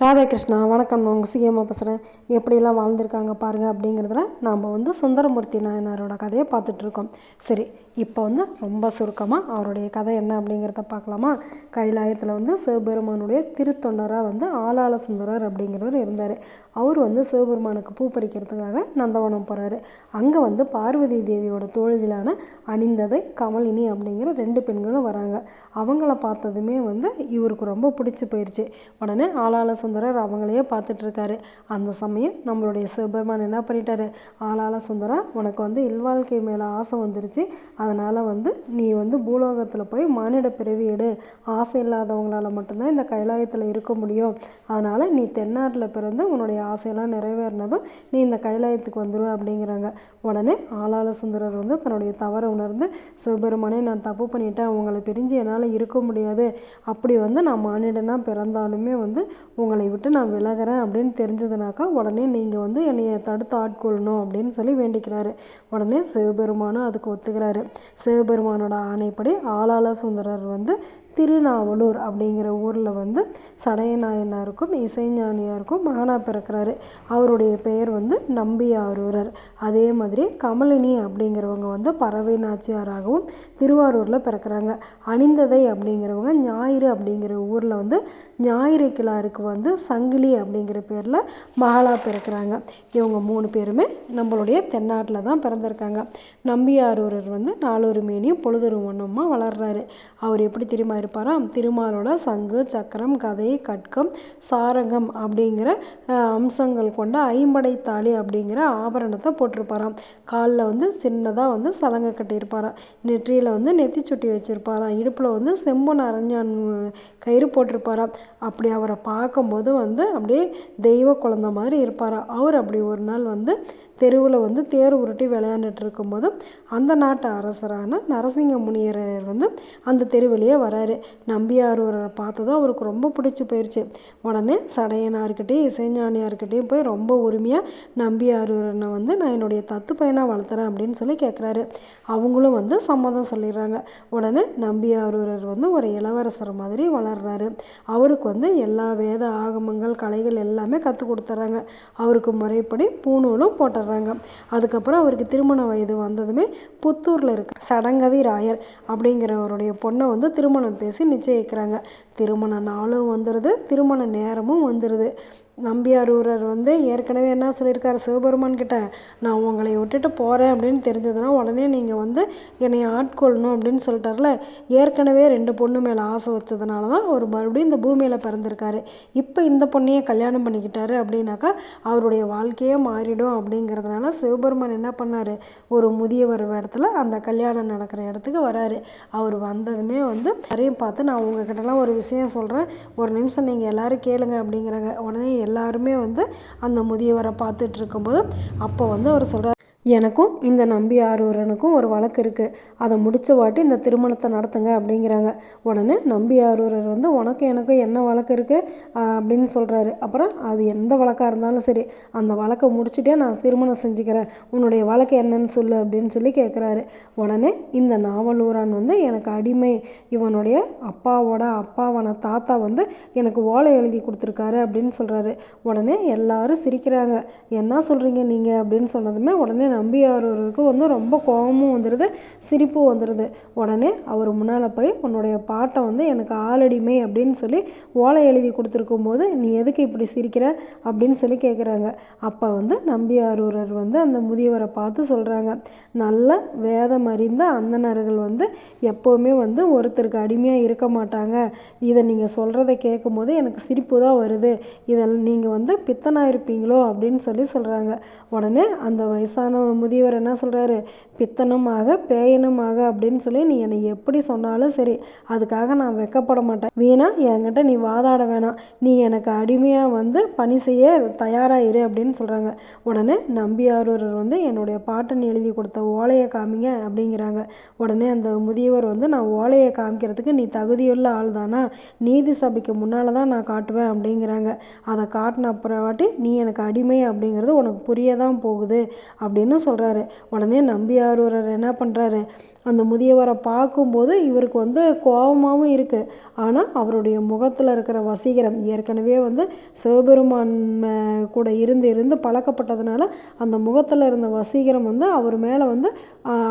ராதாகிருஷ்ணா வணக்கம். நான் உங்கள் சுயமாக பேசுகிறேன் எப்படியெல்லாம் வாழ்ந்திருக்காங்க பாருங்கள் அப்படிங்கிறதுல நாம் வந்து சுந்தரமூர்த்தி நாயனாரோட கதையை பார்த்துட்ருக்கோம் சரி இப்போ வந்து ரொம்ப சுருக்கமாக அவருடைய கதை என்ன அப்படிங்கிறத பார்க்கலாமா? கைலாயத்தில் வந்து சிவபெருமானுடைய திருத்தொண்டராக வந்து ஆளாள சுந்தரர் அப்படிங்கிறவர் இருந்தார். அவர் வந்து சிவபெருமானுக்கு பூ பறிக்கிறதுக்காக நந்தவனம் போகிறாரு அங்கே வந்து பார்வதி தேவியோட தோழிகளான அணிந்ததை கமலினி அப்படிங்கிற ரெண்டு பெண்களும் வராங்க. அவங்கள பார்த்ததுமே வந்து இவருக்கு ரொம்ப பிடிச்சி போயிடுச்சு உடனே ஆளாள சுந்தரர் அவங்களையே பார்த்துட்ருக்காரு அந்த சமயம் நம்மளுடைய சிவபெருமான் என்ன பண்ணிட்டாரு? ஆளாள சுந்தரா உனக்கு வந்து இல்வாழ்க்கை மேலே ஆசை வந்துருச்சு. அதனால் வந்து நீ வந்து பூலோகத்தில் போய் மானிட பிறவி எடு. ஆசை இல்லாதவங்களால் மட்டும்தான் இந்த கைலாயத்தில் இருக்க முடியும். அதனால் நீ தென்னாட்டில் பிறந்து உன்னுடைய ஆசையெல்லாம் நிறைவேறினதும் நீ இந்த கைலாயத்துக்கு வந்துடுவ அப்படிங்கிறாங்க. உடனே ஆளாள சுந்தரர் வந்து தன்னுடைய தவறை உணர்ந்து சிவபெருமானே நான் தப்பு பண்ணிட்டேன். உங்களை பிரிஞ்சு என்னால் இருக்க முடியாது. அப்படி வந்து நான் மானிடனாக பிறந்தாலுமே வந்து உங்களை விட்டு நான் விலகிறேன் அப்படின்னு தெரிஞ்சதுனாக்கா உடனே நீங்கள் வந்து என்னையை தடுத்து ஆட்கொள்ளணும் அப்படின்னு சொல்லி வேண்டிக்கிறாரு. உடனே சிவபெருமானும் அதுக்கு ஒத்துக்கிறாரு. சிவபெருமானோட ஆணைப்படி ஆளாள சுந்தரர் வந்து திருநாவலூர் அப்படிங்கிற ஊரில் வந்து சடையநாயனாருக்கும் இசைஞானியாருக்கும் மகனாக பிறக்கிறாரு. அவருடைய பெயர் வந்து நம்பியாரூரர். அதே மாதிரி கமலினி அப்படிங்கிறவங்க வந்து பறவை நாச்சியாராகவும் திருவாரூரில் பிறக்கிறாங்க. அணிந்ததை அப்படிங்கிறவங்க ஞாயிறு அப்படிங்கிற ஊரில் வந்து ஞாயிறு கிளாருக்கு வந்து சங்கிலி அப்படிங்கிற பேரில் மகளாக பிறக்கிறாங்க. இவங்க மூணு பேருமே நம்மளுடைய தென்னாட்டில் தான் பிறந்திருக்காங்க. நம்பியாரூரர் வந்து நாலொரு மேனியும் பொழுதொரு ஒன்றுமாக வளர்றாரு. அவர் எப்படி தெரியுமா இருப்பாராம் திருமாலோட சங்கு சக்கரம் கதை கட்கம் சாரங்கம் அப்படிங்கிற அம்சங்கள் கொண்ட ஐம்படை தாலி அப்படிங்கிற ஆபரணத்தை போட்டிருப்பாராம். காலில் வந்து சின்னதாக வந்து சலங்கை கட்டியிருப்பாராம். நெற்றியில் வந்து நெத்தி சுட்டி வச்சுருப்பாராம். இடுப்பில் வந்து செம்பொன் அரஞ்சான் கயிறு போட்டிருப்பாராம். அப்படி அவரை பார்க்கும்போது வந்து அப்படியே தெய்வ குழந்த மாதிரி இருப்பாராம். அவர் அப்படி ஒரு நாள் வந்து தெருவில் வந்து தேர் உருட்டி விளையாண்டுட்டு இருக்கும்போது அந்த நாட்டு அரசரான நரசிங்க முனியர் வந்து அந்த தெருவிலேயே வராரு. நம்பியார் பார்த்ததும் அவருக்கு ரொம்ப பிடிச்சி போயிடுச்சு உடனே சடையனார்கிட்டையும் இசைஞானியார்கிட்டையும் போய் ரொம்ப உரிமையாக நம்பியாரூரனை வந்து நான் என்னுடைய தத்து பையனாக வளர்த்துறேன் அப்படின்னு சொல்லி கேட்குறாரு அவங்களும் வந்து சம்மதம் சொல்லிடுறாங்க. உடனே நம்பியாரூரர் வந்து ஒரு இளவரசர் மாதிரி வளர்றாரு. அவருக்கு வந்து எல்லா வேத ஆகமங்கள் கலைகள் எல்லாமே கற்றுக் கொடுத்துட்றாங்க அவருக்கு முறைப்படி பூணூலும் போட்டுறாங்க. அதுக்கப்புறம் அவருக்கு திருமண வயது வந்ததுமே புத்தூரில் இருக்க சடங்கவி ராயர் அப்படிங்கிறவருடைய பொண்ணை வந்து திருமணம் பேசி நிச்சயிக்கிறாங்க. திருமண நாளும் வந்துடுது திருமண நேரமும் வந்துடுது நம்பியாரூரர் வந்து ஏற்கனவே என்ன சொல்லியிருக்காரு சிவபெருமான் கிட்ட நான் உங்களை விட்டுட்டு போகிறேன் அப்படின்னு தெரிஞ்சதுன்னா உடனே நீங்கள் வந்து என்னை ஆட்கொள்ளணும் அப்படின்னு சொல்லிட்டார்ல. ஏற்கனவே ரெண்டு பொண்ணு மேலே ஆசை வச்சதுனால தான் அவர் மறுபடியும் இந்த பூமியில் பிறந்திருக்காரு. இப்போ இந்த பொண்ணையே கல்யாணம் பண்ணிக்கிட்டாரு அப்படின்னாக்கா அவருடைய வாழ்க்கையே மாறிடும் அப்படிங்கிறதுனால சிவபெருமான் என்ன பண்ணார்? ஒரு முதியவர் இடத்துல அந்த கல்யாணம் நடக்கிற இடத்துக்கு வராரு. அவர் வந்ததுமே வந்து நிறைய பார்த்து நான் உங்ககிட்டலாம் ஒரு விஷயம் சொல்கிறேன் ஒரு நிமிஷம் நீங்கள் எல்லோரும் கேளுங்க அப்படிங்கிறாங்க. உடனே எல்லாருமே வந்து அந்த முதியவரை பார்த்துட்டு இருக்கும்போது அப்போ வந்து அவர் சொல்கிறார் எனக்கும் இந்த நம்பி ஆரூரனுக்கும் ஒரு வழக்கு இருக்குது அதை முடித்த வாட்டி இந்த திருமணத்தை நடத்துங்க அப்படிங்கிறாங்க. உடனே நம்பி ஆரூரர் வந்து உனக்கு எனக்கும் என்ன வழக்கு இருக்குது அப்படின்னு சொல்கிறாரு அப்புறம் அது எந்த வழக்காக இருந்தாலும் சரி அந்த வழக்கை முடிச்சுட்டே நான் திருமணம் செஞ்சுக்கிறேன். உன்னுடைய வழக்கு என்னன்னு சொல்லு அப்படின்னு சொல்லி கேட்குறாரு உடனே இந்த நாவலூரான் வந்து எனக்கு அடிமை. இவனுடைய அப்பாவோட அப்பாவான தாத்தா வந்து எனக்கு ஓலை எழுதி கொடுத்துருக்காரு அப்படின்னு சொல்கிறாரு உடனே எல்லாரும் சிரிக்கிறாங்க. என்ன சொல்கிறீங்க நீங்கள் அப்படின்னு சொன்னதுமே உடனே நம்பியாரூருக்கு வந்து ரொம்ப கோபமும் வந்துடுது சிரிப்பும் வந்துடுது உடனே அவர் முன்னால் போய் உன்னுடைய பாட்டை வந்து எனக்கு ஆளடிமை அப்படின்னு சொல்லி ஓலை எழுதி கொடுத்துருக்கும் போது நீ எதுக்கு இப்படி சிரிக்கிற? அப்படின்னு சொல்லி கேட்குறாங்க அப்போ வந்து நம்பியாரூரர் வந்து அந்த முதியவரை பார்த்து சொல்கிறாங்க நல்ல வேதம் அறிந்த அந்தனர்கள் வந்து எப்போவுமே வந்து ஒருத்தருக்கு அடிமையாக இருக்க மாட்டாங்க. இதை நீங்கள் சொல்கிறத கேட்கும் போது எனக்கு சிரிப்பு தான் வருது. இதில் நீங்கள் வந்து பித்தனாக இருப்பீங்களோ அப்படின்னு சொல்லி சொல்கிறாங்க உடனே அந்த வயசான முதியவர் என்ன சொல்கிறாரு பித்தனுமாக பேயனுமாக அப்படின்னு சொல்லி நீ என்னை எப்படி சொன்னாலும் சரி அதுக்காக நான் வெக்கப்பட மாட்டேன். வீணா என்கிட்ட நீ வாதாட வேணாம். நீ எனக்கு அடிமையாக வந்து பணி செய்ய தயாராக இரு அப்படின்னு சொல்கிறாங்க உடனே நம்பியாரூரர் வந்து என்னுடைய பாட்டன் எழுதி கொடுத்த ஓலையை காமிங்க அப்படிங்கிறாங்க. உடனே அந்த முதியவர் வந்து நான் ஓலையை காமிக்கிறதுக்கு நீ தகுதியுள்ள ஆள் தானா? நீதி சபைக்கு முன்னால் தான் நான் காட்டுவேன் அப்படிங்கிறாங்க. அதை காட்டின அப்புறம் வாட்டி நீ எனக்கு அடிமை அப்படிங்கிறது உனக்கு புரிய தான் போகுது அப்படின்னு அப்படின்னு சொல்கிறாரு உடனே நம்பியாரூரர் என்ன பண்ணுறாரு அந்த முதியவரை பார்க்கும்போது இவருக்கு வந்து கோபமாகவும் இருக்குது ஆனால் அவருடைய முகத்தில் இருக்கிற வசீகரம் ஏற்கனவே வந்து சிவபெருமான் கூட இருந்து இருந்து பழக்கப்பட்டதுனால அந்த முகத்தில் இருந்த வசீகரம் வந்து அவர் மேலே வந்து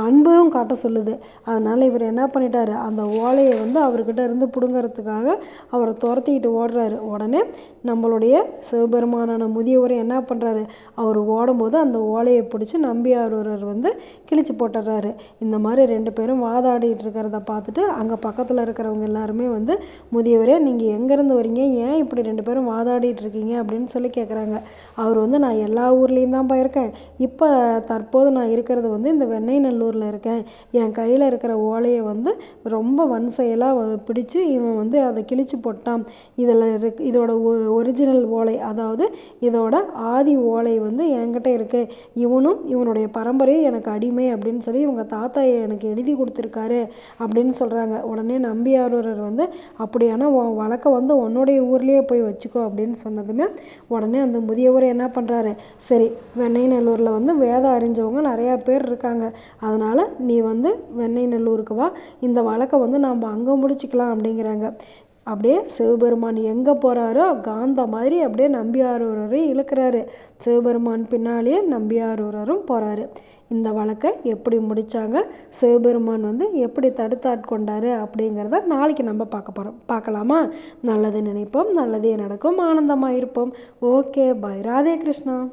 அன்பையும் அன்பும் காட்ட சொல்லுது. அதனால் இவர் என்ன பண்ணிட்டாரு? அந்த ஓலையை வந்து அவர்கிட்ட இருந்து பிடுங்கிறதுக்காக அவரை துரத்திக்கிட்டு ஓடுறாரு. உடனே நம்மளுடைய சிவபெருமானான முதியவர் என்ன பண்ணுறாரு அவர் ஓடும்போது அந்த ஓலையை பிடிச்சி நம்பியாரூரர் வந்து கிழிச்சு போட்டுடுறாரு இந்த மாதிரி ரெண்டு பேரும் வாதாடிட்டு இருக்கிறத பார்த்துட்டு அங்கே பக்கத்தில் இருக்கிறவங்க எல்லாருமே வந்து முதியவரே நீங்கள் எங்கேருந்து வரீங்க? ஏன் இப்படி ரெண்டு பேரும் வாதாடிட்டு இருக்கீங்க? அப்படின்னு சொல்லி கேட்குறாங்க அவர் வந்து நான் எல்லா ஊர்லேயும் தான் போயிருக்கேன். இப்போ தற்போது நான் இருக்கிறது வந்து இந்த வெண்ணெய் நல்லூரில் இருக்கேன். என் கையில் இருக்கிற ஓலையை வந்து ரொம்ப வன்செயலாக பிடிச்சு இவன் வந்து அதை கிழிச்சு போட்டான். இதில் இருக்கு இதோட ஒரிஜினல் ஓலை அதாவது இதோட ஆதி ஓலை வந்து என்கிட்ட இருக்குது இவனும் இவனுடைய பரம்பரையும் எனக்கு அடிமை அப்படின்னு சொல்லி இவங்க தாத்தா எனக்கு எழுதி கொடுத்துருக்காரு அப்படின்னு சொல்கிறாங்க உடனே நம்பியாரூரர் வந்து அப்படியானா உன் வழக்கை வந்து உன்னுடைய ஊர்லேயே போய் வச்சுக்கோ அப்படின்னு சொன்னதுமே உடனே அந்த முதியவர் என்ன பண்ணுறாரு சரி வெண்ணெய் நல்லூரில் வந்து வேதம் அறிஞ்சவங்க நிறையா பேர் இருக்காங்க. அதனால் நீ வந்து வெண்ணெய் நல்லூருக்கு வா. இந்த வழக்கை வந்து நாம் அங்கே முடிச்சுக்கலாம் அப்படிங்கிறாங்க. அப்படியே சிவபெருமான் எங்கே போகிறாரோ காந்த மாதிரி அப்படியே நம்பியாரூரரையும் இழுக்கிறாரு. சிவபெருமான் பின்னாலேயே நம்பியாரூரரும் போகிறாரு இந்த வழக்கை எப்படி முடித்தாங்க சிவபெருமான் வந்து எப்படி தடுத்தாட்கொண்டாரு அப்படிங்கிறத நாளைக்கு நம்ம பார்க்க போகிறோம் பார்க்கலாமா? நல்லது நினைப்போம் நல்லதே நடக்கும் ஆனந்தமாக இருப்போம் ஓகே பை. ராதே கிருஷ்ணா.